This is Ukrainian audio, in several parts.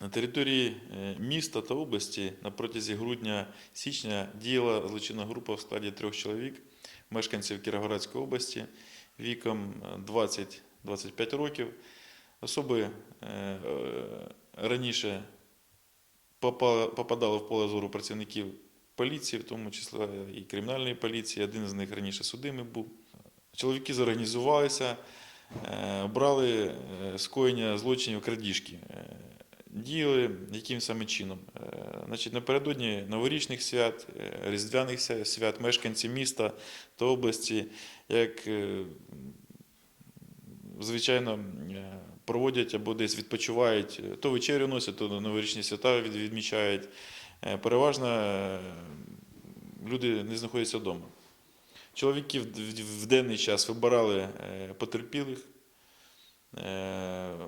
На території е, міста та області на протязі грудня-січня діяла злочинна група в складі трьох чоловік, мешканців Кіровоградської області віком е, 20-25 років. Особи е, е, раніше попадали в поле зору працівників поліції, в тому числі і кримінальної поліції. Один з них раніше судимий був. Чоловіки зорганізувалися, е, брали е, скоєння злочинів крадіжки. Діяли яким саме чином? Е, Значить, напередодні новорічних свят, е, різдвяних свят мешканці міста та області, як е, звичайно, проводять або десь відпочивають, то вечерю носять, то новорічні свята відмічають. Переважно люди не знаходяться вдома. Чоловіки в- денний час вибирали потерпілих,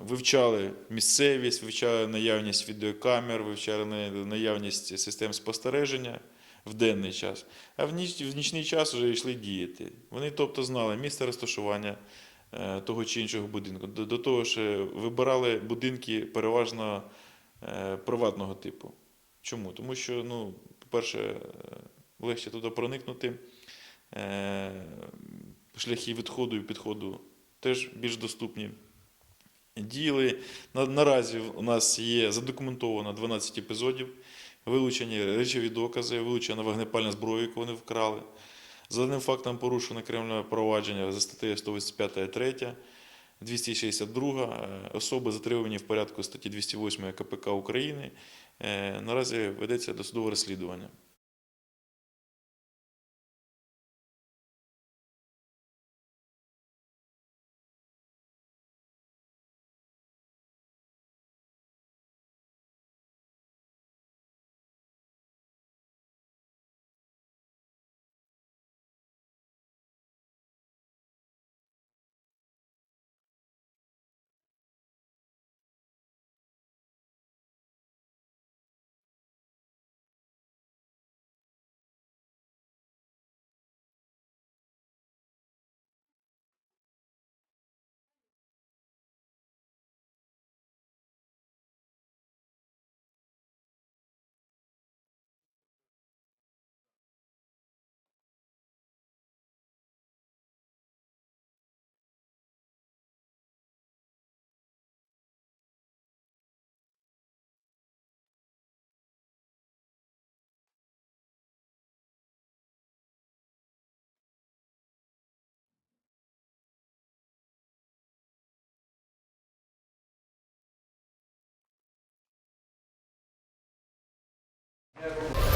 вивчали місцевість, вивчали наявність відеокамер, вивчали наявність систем спостереження в денний час. А в, ніч, в нічний час вже йшли діяти. Вони тобто знали місце розташування е, того чи іншого будинку. До, до того ж, е, вибирали будинки переважно е, приватного типу. Чому? Тому що, ну, по-перше, е, легше туди проникнути. Е, Шляхи відходу і підходу теж більш доступні. Діяли. На, наразі у нас є задокументовано 12 епізодів, вилучені речові докази, вилучена вогнепальна зброя, яку вони вкрали. За даним фактом порушено кримінальне провадження за статтею 185 3, 262. Е, Особи затримані в порядку статті 208 КПК України. Е, Наразі ведеться досудове розслідування. Yeah.